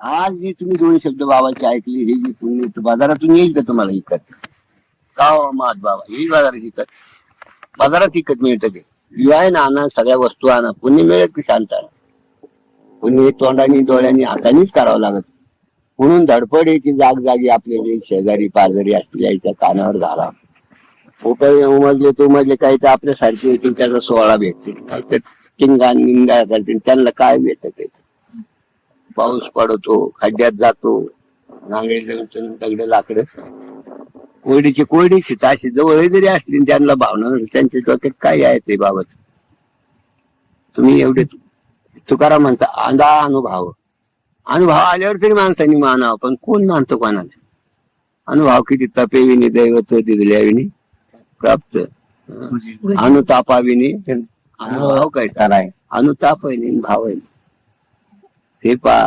आज जी तुम्ही दोन शब्द बाबाचे ऐकले हे जी पुण्य बाजारातून येईल का तुम्हाला इकत? का हो मात बाबा? येईल बाजारात इकत. बाजारात इकत मिळतं ते. आहे ना आणा सगळ्या वस्तू आणा. पुण्य मिळत की शांताला पुण्य तोंडाने डोळ्यांनी हातानेच करावं लागत. म्हणून धडपड आहे की जागजागी आपले शेजारी पाजारी असतील याच्या कानावर झाला उपाय उमजले ते उमजले काही तर आपल्यासारखे येतील त्याचा सोहळा भेटतील. ते टिंगा निंगा करतील. त्यांना काय भेटत आहे? पाऊस पडतो खड्ड्यात जातो नांगडी जमीन दगड लाकडं. कोरडीची कोरडीची ताशी जवळ जरी असली त्यांना भावना त्यांच्या डोक्यात काय आहे ते बाबत? तुम्ही एवढे तुकाराम म्हणता आंधा अनुभव. अनुभव आल्यावर तरी माणसांनी मानावं पण कोण मानतो कोणाला? अनुभव किती तपेविनी दैवत दिल्याविनी प्राप्त. अनुतापाविनी अनुभव काय? आहे अनुताप आहे. भाव आहे ते पा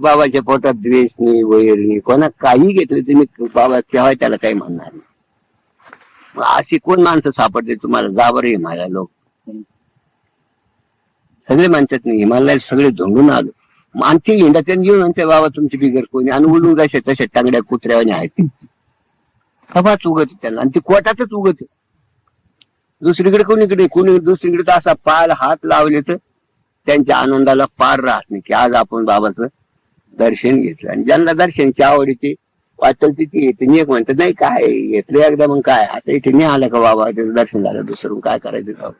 बाबाच्या पोटात द्वेष नाही वैर नाही कोणा काही घेतलं तुम्ही बाबा तेव्हा त्याला काही म्हणणार नाही. अशी कोण माणसं सापडते तुम्हाला? जाबर हिमालया लोक. सगळे म्हणतात नाही हिमालयात सगळे धोंडून आलो. मग आणखी हिंडा त्यांनी घेऊन म्हणते बाबा तुमची बिगर कोणी आणि उलून जसे तसे टांगड्या कुत्र्यावाने आहेत कपाच उगत त्यांना. आणि ती कोटातच उगत दुसरीकडे कोणीकडे कोणी दुसरीकडे तर असा पाय हात लावले तर त्यांच्या आनंदाला पार राहत नाही की आज आपण बाबाचं दर्शन घेतलं. आणि ज्यांना दर्शनची आवड येते वाटेल तिथे येते मी एक म्हणतो नाही काय घेतलं एकदा मग काय? आता इथे नाही आलं का बाबा? त्याचं दर्शन झालं दुसरं काय करायचं?